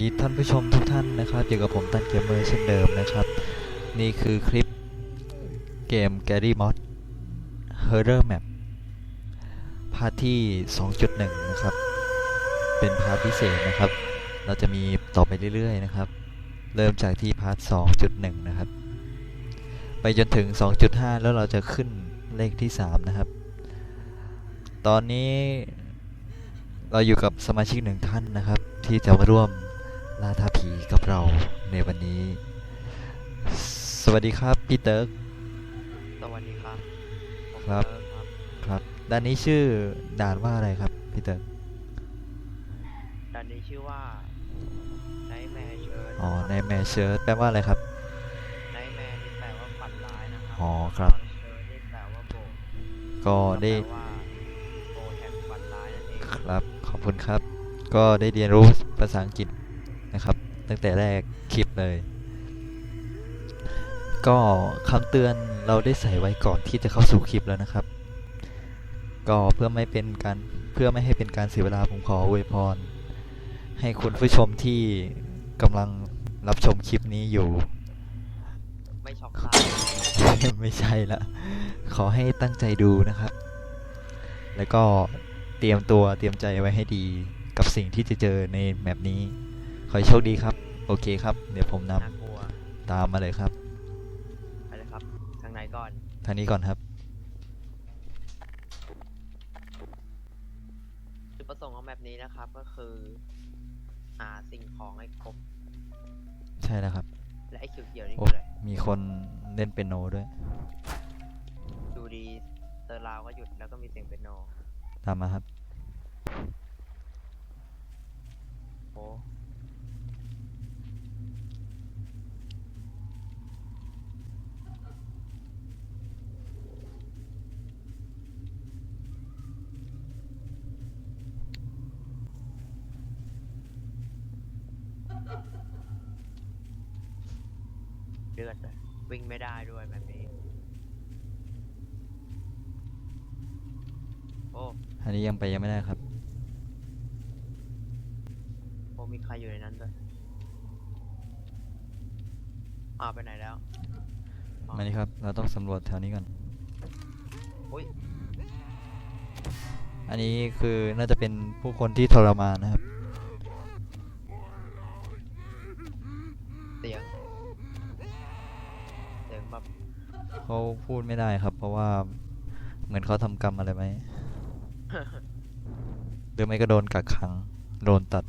ดีท่านผู้ชมทุกท่านนะครับอยู่กับผมตันเกมเมอร์เช่นเดิมนะครับ นี่คือคลิปเกม Gary Mod Horror Map พาร์ทที่ 2.1 นะครับ เป็นพาร์ทพิเศษนะครับ เราจะมีต่อไปเรื่อยๆนะครับ เริ่มจากที่พาร์ท 2.1 นะครับ ไปจนถึง 2.5 แล้วเราจะขึ้นเลขที่ 3 นะครับ ตอนนี้เราอยู่กับสมาชิกหนึ่งท่านนะครับ ที่จะมาร่วม ล่าท้าผีกับเราในวันนี้ สวัสดีครับพี่เติร์กสวัสดีครับผมครับเอิร์ธครับ ครับด้านนี้ชื่อด่านว่าอะไรครับพี่เติร์กด่านนี้ชื่อว่า Nightmare Church อ๋อในแมชเชิร์แปลว่าอะไรครับ Nightmare นี่แปลว่าฝันร้ายนะครัอ๋อครับแล้วก็ Church นี่แปลว่าโบสถ์ก็ได้แปลว่าโบสถ์แห่งฝันร้ายนั่นเอง ครับขอบคุณครับ ก็ได้เรียนรู้ภาษาอังกฤษ นะครับ ตั้งแต่แรกคลิปเลย ก็คำเตือนเราได้ใส่ไว้ก่อนที่จะเข้าสู่คลิปแล้วนะครับ ก็เพื่อไม่เป็นการเพื่อไม่ให้เป็นการเสียเวลาผมขออวยพร ให้คุณผู้ชมที่กำลังรับชมคลิปนี้อยู่ ไม่ช็อกตายไม่ใช่ละขอให้ตั้งใจดูนะครับ แล้วก็เตรียมตัวเตรียมใจไว้ให้ดีกับสิ่งที่จะเจอในแมปนี้ ขอให้โชคดีครับ โอเคครับ เดี๋ยวผมนน่ากลัวำตามมาเลยครับ ไปเลยครับทางไหนก่อนทางนี้ก่อนครับ จุดประสงค์ของแบบนี้นะครับ ก็คือหาสิ่งของให้ครบใช่แล้วครับ และไอ้เขียวๆนี่โอ้คืออะไรมีคนเล่นเปียโนด้วย ดูดีเตอร์ลาวก็หยุดแล้วก็มีเสียงเปียโนตามมาครับ โอ้ เลือดเลยวิ่งไม่ได้ด้วยแบบนี้ โอ้อันนี้ยังไปยังไม่ได้ครับ โอ้มีใครอยู่ในนั้นด้วยอ้าวไปไหนแล้วอ๋อมานี่ครับ เราต้องสำรวจแถวนี้ก่อน อุ้ยอันนี้คือน่าจะเป็นผู้คนที่ทรมานนะครับ เสียง เสียงแบบ เขาพูดไม่ได้ครับ เพราะว่าเหมือนเขาทำกรรมอะไรไหมหรือไม่ก็โดนกักขัง โดนตัด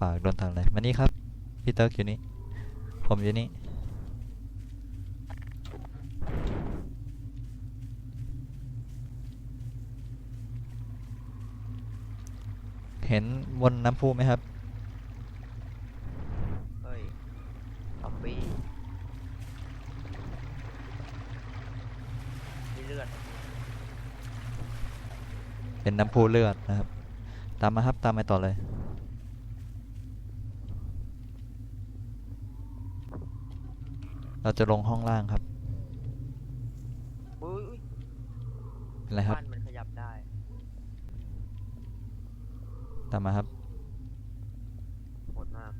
ปากโดนทำอะไรมานี่ครับพี่เติร์กอยู่นี่ผมอยู่นี่เห็นบนน้ำพุไหมครับ เฮ้ยซอมบี้มีเลือด เป็นน้ำพุเลือดนะครับ ตามมาครับตามมาต่อเลยเราจะลงห้องล่างครับอุ้ยอุ้ยเป็นไรครับบ้านมันขยับได้ ตามมาครับโหดมาก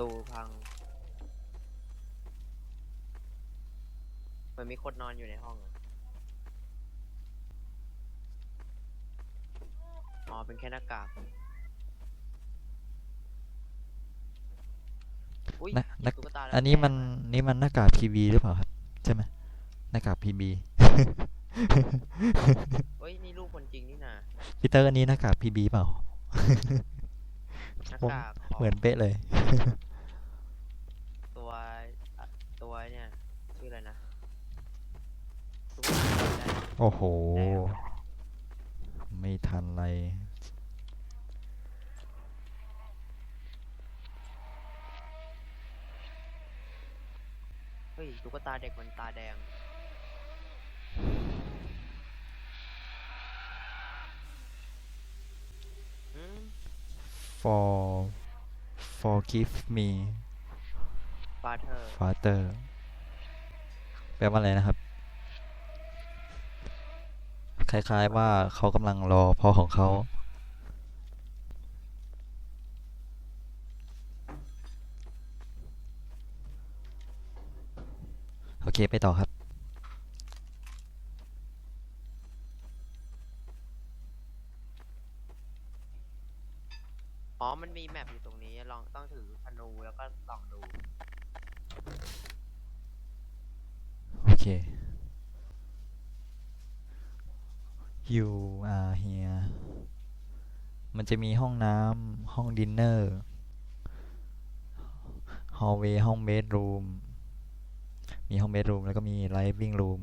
ตูพังเหมือนมีคนนอนอยู่ในห้องอะ อ๋อ เป็นแค่หน้ากากอุ้ยหน้าหน้า ตุ๊กตาแล้วอันนี้แดงมันอะนี่มันหน้ากาก PB หรือเปล่าครับ ใช่ไหมหน้ากาก PB เฮ้ย นี่ลูกคนจริงนี่นะพีเตอร์อันนี้หน้ากาก PB เปล่า หน้าผม กากของเหมือนเป๊ะเลย ตัวอะตัวเนี่ย ชื่ออะไรนะตุ๊กตาได้ โอ้โหแดง ไม่ทันไรเฮ้ยตุ๊กตาเด็กมันตาแดงอืม for forgive me ฟาเธอร์ father แปลว่าอะไรนะครับ คล้ายๆว่าเขากำลังรอพ่อของเขา โอเคไปต่อครับอ๋อ มันมีแมปอยู่ตรงนี้ ลองต้องถือธนูแล้วก็ลองดู โอเค you are here มันจะมีห้องน้ำห้องดินเนอร์ฮอลเวย์ห้องเบดรูมมีห้องเบดรูมแล้วก็มีไลฟ์วิ่งรูม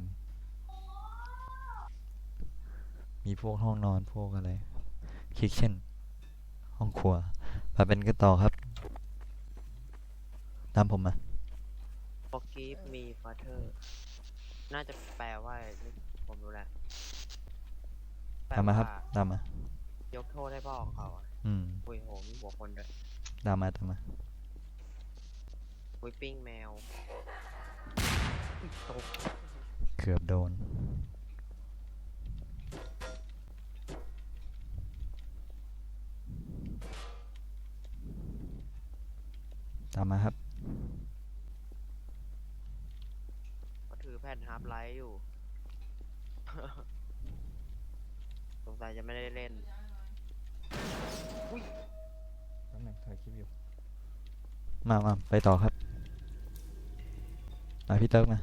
มีพวกห้องนอนพวกอะไรคิทเช่น ห้องครัวมาเป็นกันต่อครับ ตามผมมา forgive me father น่าจะแปลว่า ผมรู้แล้ว แปลตามมาครับ ว่ตามมา ยกโทษให้พ่อของเขาอะอืม คุยโหมีหัวคนด้วยตามมาตามมา คุยปิ้งแมวอุ๊ยตกเกือบโดน ตามมาครับ เขาถือแผ่นฮาร์ปไลท์อยู่ สงสัยจะไม่ได้เล่น แป๊บนึงถ่ายคลิปอยู่ มามาไปต่อครับมาพี่เติร์กมา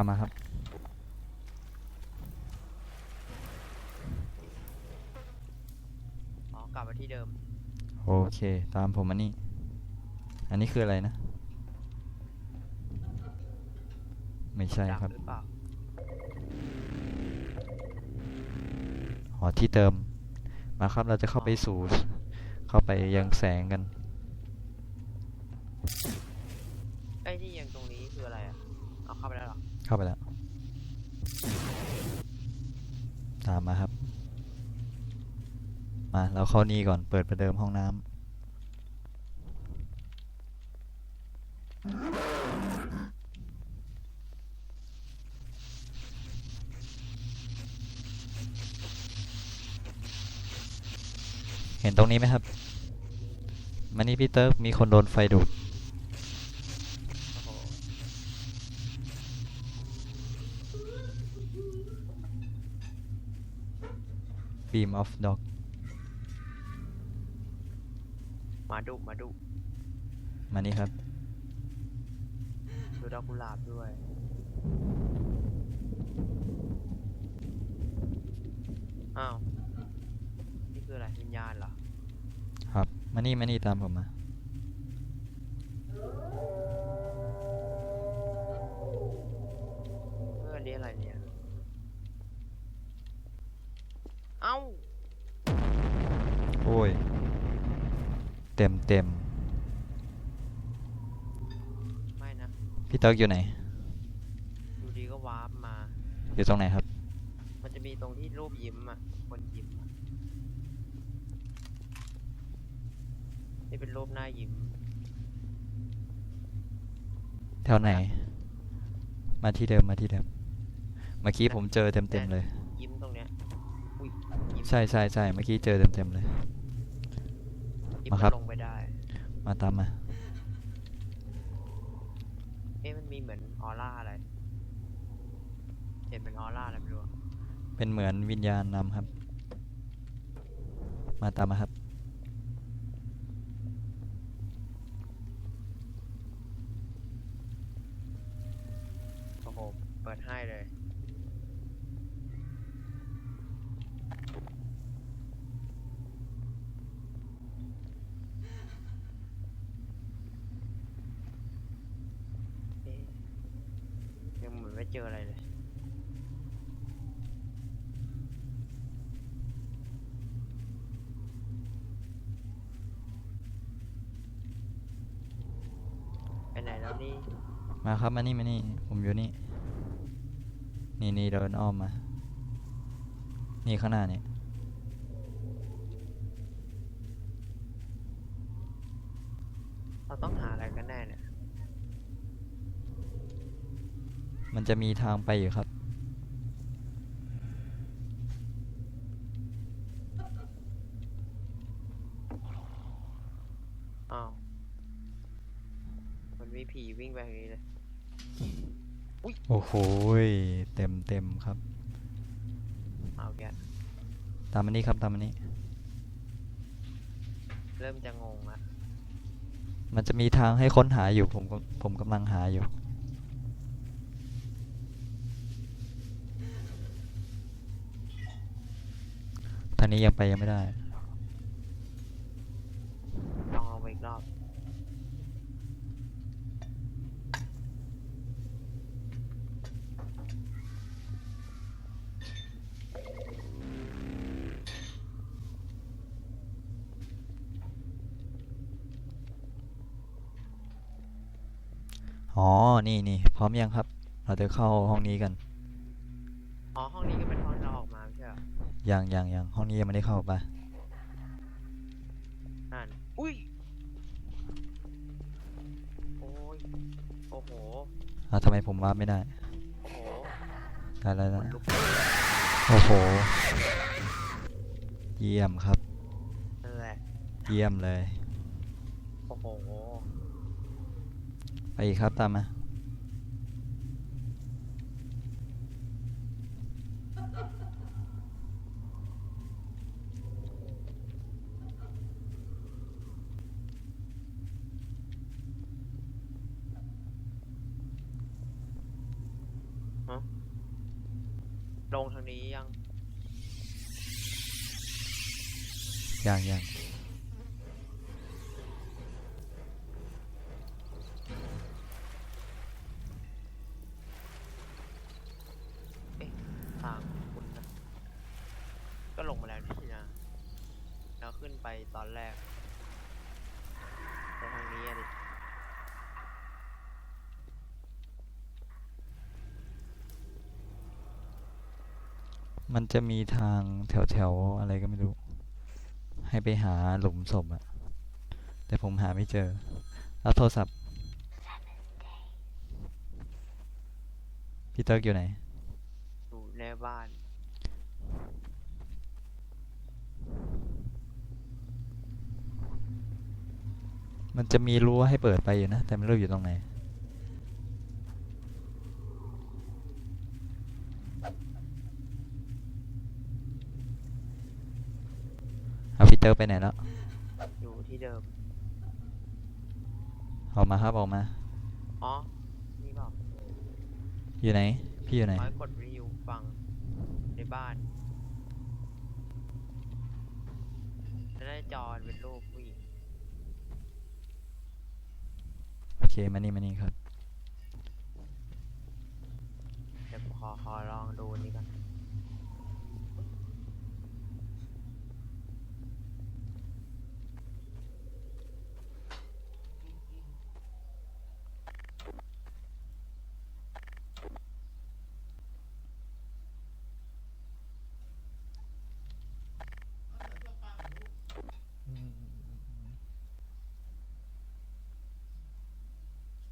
ามมาครับอ๋อกลับมาที่เดิม โอเค ตามผมอันนี้อันนี้คืออะไรนะ ไม่ใช่ดักครับหรือเปล่าอ๋อที่เติม มาครับเราจะเข้าไปสู่ เข้าไปยังแสงกัน ไอ้ที่ยังตรงนี้คืออะไรอะ เอาเข้าไปแล้ว เข้าไปแล้ว ตามมาครับ มาเราเข้านี่ก่อนเปิดประเดิมห้องน้ำเห็นตรงนี้ไหมครับมานี่พี่เติร์กมีคนโดนไฟดูด beam of dog มาดุมาดุมานี่ครับ ดูดอกกุหลาบด้วย อ้าว นี่คืออะไรวิญญาณเหรอ ครับ มานี่มานี่ตามผมมา อ้ย เต็มเต็มไม่นะ พี่เติร์กอยู่ไหน อยู่ดีก็วาร์ปมา อยู่ตรงไหนครับ มันจะมีตรงที่รูปยิ้มอะ คนยิ้มอะนี่เป็นรูปหน้ายิ้ม แถวไหน มาที่เดิมมาที่เดิม เมื่อกี้ผมเจอเต็มเต็มๆเลย ยิ้มตรงเนี้ย อุ้ยยิ้มใช่ใช่ใช่เมื่อกี้เจอเต็มเต็มๆเลย ยิ้มมามันครับลงไปได้ มาตามมา เอ๊ะมันมีเหมือนออร่าอะไร เห็นเป็นออร่าอะไรไม่รู้อะเป็นเหมือนวิญญาณนำครับ มาตามมาครับ โอ้โห เปิดให้เลย เอ๊ะยังเหมือนไม่เจออะไรเลย ไปไหนอันนี้มาครับมานี่มานี่ผมอยู่นี่ นี่นี่เดินอ้อมมา นี่ข้างหน้านี่เราต้องหาอะไรกันแน่เนี่ย มันจะมีทางไปอยู่ครับ อ้าว มันมีผีวิ่งไปทางนี้เลยโอ้โหยเต็มเต็มครับ เอาแกะตามมานี่ครับตามมานี่เริ่มจะงงละมันจะมีทางให้ค้นหาอยู่ผมก็ผมกำลังหาอยู่ ทางนี้ยังไปยังไม่ได้ ลองลองไปอีกรอบ อ๋อ นี่นี่พร้อมยังครับ เราจะเข้าห้องนี้กัน อ๋อ ห้องนี้ก็เป็นห้องที่เราออกมาไม่ใช่เหรอยังยังยังห้องนี้ยังไม่ได้เข้าไปนั่นอุ้ย โอ้ย โอ้โหอะทำไมผมวาร์ปไม่ได้โอ้โหได้แล้วขนะนลุกโอ้โห เยี่ยมครับ นั่นแหละ เยี่ยมเลย โอ้โหไป อีกครับตามมาลงทางนี้ยัง ยังยัง ทางคุณนะ ก็ลงมาแล้วนี่นะ แล้วขึ้นไป ตอนแรกไปทางนี้อะดิมันจะมีทางแถวแถวๆอะไรก็ไม่รู้ ให้ไปหาหลุมศพอะแต่ผมหาไม่เจอ แล้วโทรศัพท์ พี่เติร์กอยู่ไหนอยู่ในบ้าน มันจะมีรั้วให้เปิดไปอยู่นะ แต่ไม่รู้อยู่ตรงไหน เอาพี่เติร์กไปไหนแล้ว อยู่ที่เดิม ออกมาครับออกมา อ๋อ นี่เปล่าอยู่ไหน พี่อยู่ไหน ร้อยกดวิวฟังในบ้านจะได้จอเป็นรูปผู้หญิง โอ เคมานี่มานี่ครับ เดี๋ยวขอขอลองดูนี่ก่อน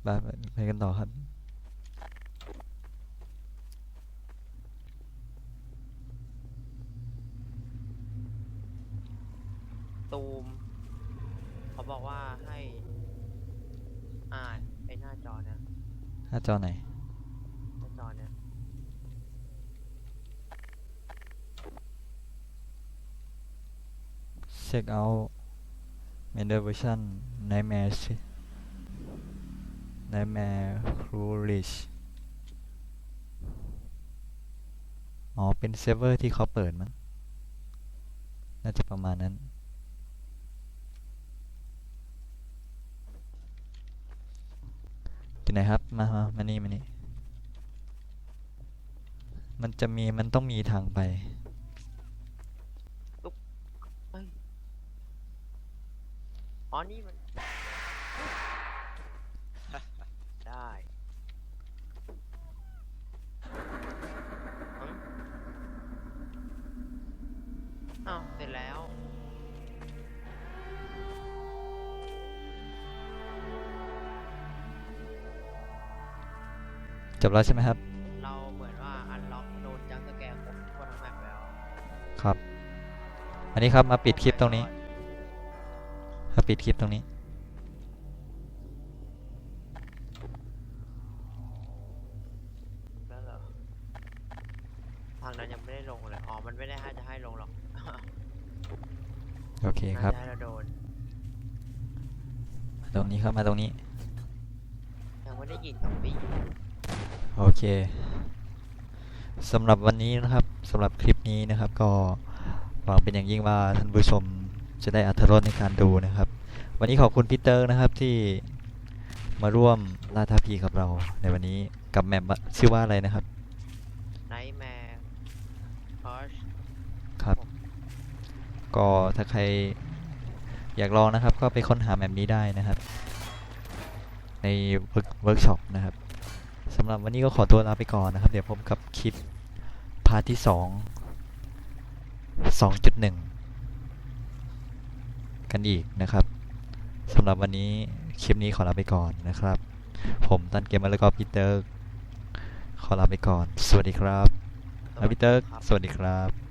ไปไปไปกันต่อครับตูมเขาบอกว่าให้อ่านไอหน้าจอเนี่ยหน้าจอไหน หน้าจอเนี่ย check out Mender version Nightmare Ci- Nightmare Coolidge อ๋อ เป็นเซิร์ฟเวอร์ที่เขาเปิดมั้ง น่าจะประมาณนั้นอยู่ไหนครับ มามามานี่มานี่ มันจะมี มันต้องมีทางไปอ๋อนี่มัน จบแล้วใช่ไหมครับ เราเหมือนว่าอันล็อกโดนจังสแกร์ครบทั่วทั้งแมปแล้วครับ อันนี้ครับมาปิดคลิปตรงนี้มาปิดคลิปตรงนี้แล้วเหรอทางนั้นยังไม่ได้ลงเลยอ๋อมันไม่ได้ให้จะให้ลงหรอกโอเคครับน่าจะให้เราโดนมาตรงนี้ครับมาตรงนี้ ยังไม่ได้ยินซอมบี้ โอเคสำหรับวันนี้นะครับสำหรับคลิปนี้นะครับ ก็หวังเป็นอย่างยิ่งว่าท่านผู้ชมจะได้อรรถรสในการดูนะครับ วันนี้ขอบคุณพีเตอร์นะครับที่มาร่วมล่าท้าพีกับเราในวันนี้กับแมปว่าชื่อว่าอะไรนะครับไนท์แมร์พอชครับ ก็ถ้าใครอยากลองนะครับ ก็ไปค้นหาแมปนี้ได้นะครับ ในเวิร์กช็อปนะครับ สำหรับวันนี้ก็ขอตัวลาไปก่อนนะครับ เดี๋ยวพบกับคลิปพาร์ทที่สองสองจุดหนึ่งกันอีกนะครับสำหรับวันนี้คลิปนี้ขอลาไปก่อนนะครับ ผมตันเกมมาแล้วก็พีเตอร์ขอลาไปก่อน สวัสดีครับแล้วพีเตอร์สวัสดีครับ